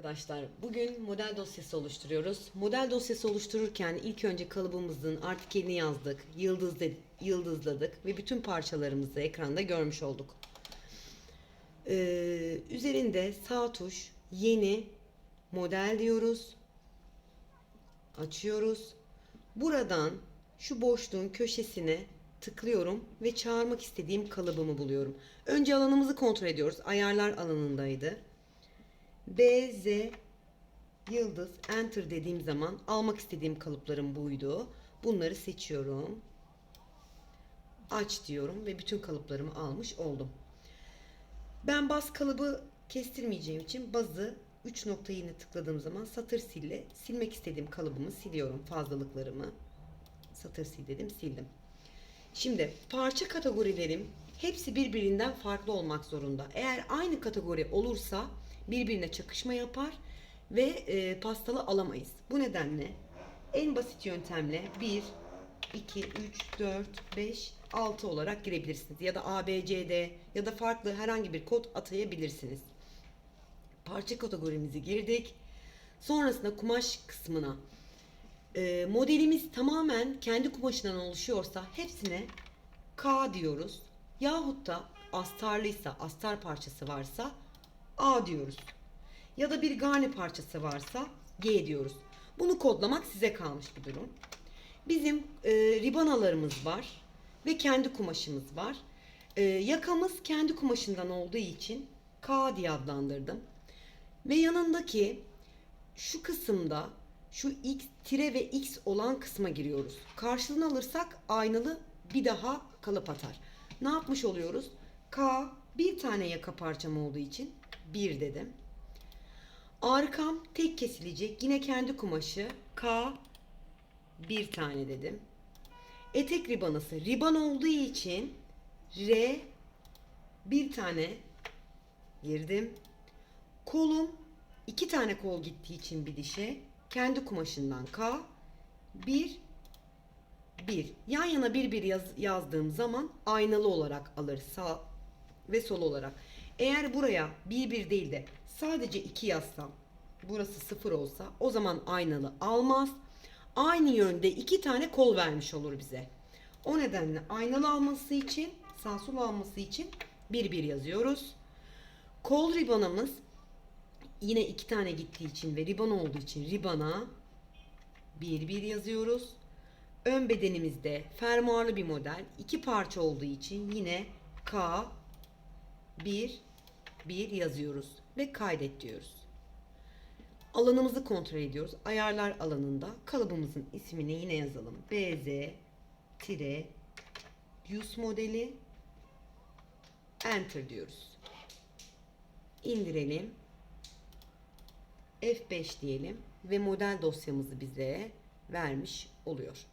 arkadaşlar. Bugün model dosyası oluşturuyoruz. Model dosyası oluştururken ilk önce kalıbımızın artikelini yazdık, yıldız yıldızladık ve bütün parçalarımızı ekranda görmüş olduk. Ee, üzerinde sağ tuş yeni model diyoruz. Açıyoruz. Buradan şu boşluğun köşesine tıklıyorum ve çağırmak istediğim kalıbımı buluyorum. Önce alanımızı kontrol ediyoruz. Ayarlar alanındaydı. B, Z, yıldız, enter dediğim zaman almak istediğim kalıplarım buydu. Bunları seçiyorum. Aç diyorum ve bütün kalıplarımı almış oldum. Ben baz kalıbı kestirmeyeceğim için bazı 3 nokta yine tıkladığım zaman satır sille silmek istediğim kalıbımı siliyorum fazlalıklarımı. Satır sil dedim sildim. Şimdi parça kategorilerim hepsi birbirinden farklı olmak zorunda. Eğer aynı kategori olursa birbirine çakışma yapar ve e, pastalı alamayız. Bu nedenle en basit yöntemle 1, 2, 3, 4, 5, 6 olarak girebilirsiniz. Ya da A, B, C, D ya da farklı herhangi bir kod atayabilirsiniz. Parça kategorimizi girdik. Sonrasında kumaş kısmına e, modelimiz tamamen kendi kumaşından oluşuyorsa hepsine K diyoruz. Yahut da astarlıysa, astar parçası varsa A diyoruz. Ya da bir garni parçası varsa G diyoruz. Bunu kodlamak size kalmış bir durum. Bizim e, ribanalarımız var ve kendi kumaşımız var. E, yakamız kendi kumaşından olduğu için K diye adlandırdım. Ve yanındaki şu kısımda şu x tire ve x olan kısma giriyoruz. Karşılığını alırsak aynalı bir daha kalıp atar. Ne yapmış oluyoruz? K bir tane yaka parçam olduğu için 1 dedim. Arkam tek kesilecek. Yine kendi kumaşı. K bir tane dedim. Etek ribanası. Riban olduğu için R bir tane girdim. Kolum iki tane kol gittiği için bir dişe kendi kumaşından K bir bir yan yana bir bir yaz, yazdığım zaman aynalı olarak alır sağ ve sol olarak. Eğer buraya bir bir değil de sadece iki yazsam burası sıfır olsa o zaman aynalı almaz. Aynı yönde iki tane kol vermiş olur bize. O nedenle aynalı alması için sağ sol alması için bir bir yazıyoruz. Kol ribanımız yine iki tane gittiği için ve riban olduğu için ribana bir bir yazıyoruz. Ön bedenimizde fermuarlı bir model. iki parça olduğu için yine K 1 1 yazıyoruz ve kaydet diyoruz. Alanımızı kontrol ediyoruz. Ayarlar alanında kalıbımızın ismini yine yazalım. BZ tire use modeli enter diyoruz. İndirelim. F5 diyelim ve model dosyamızı bize vermiş oluyor.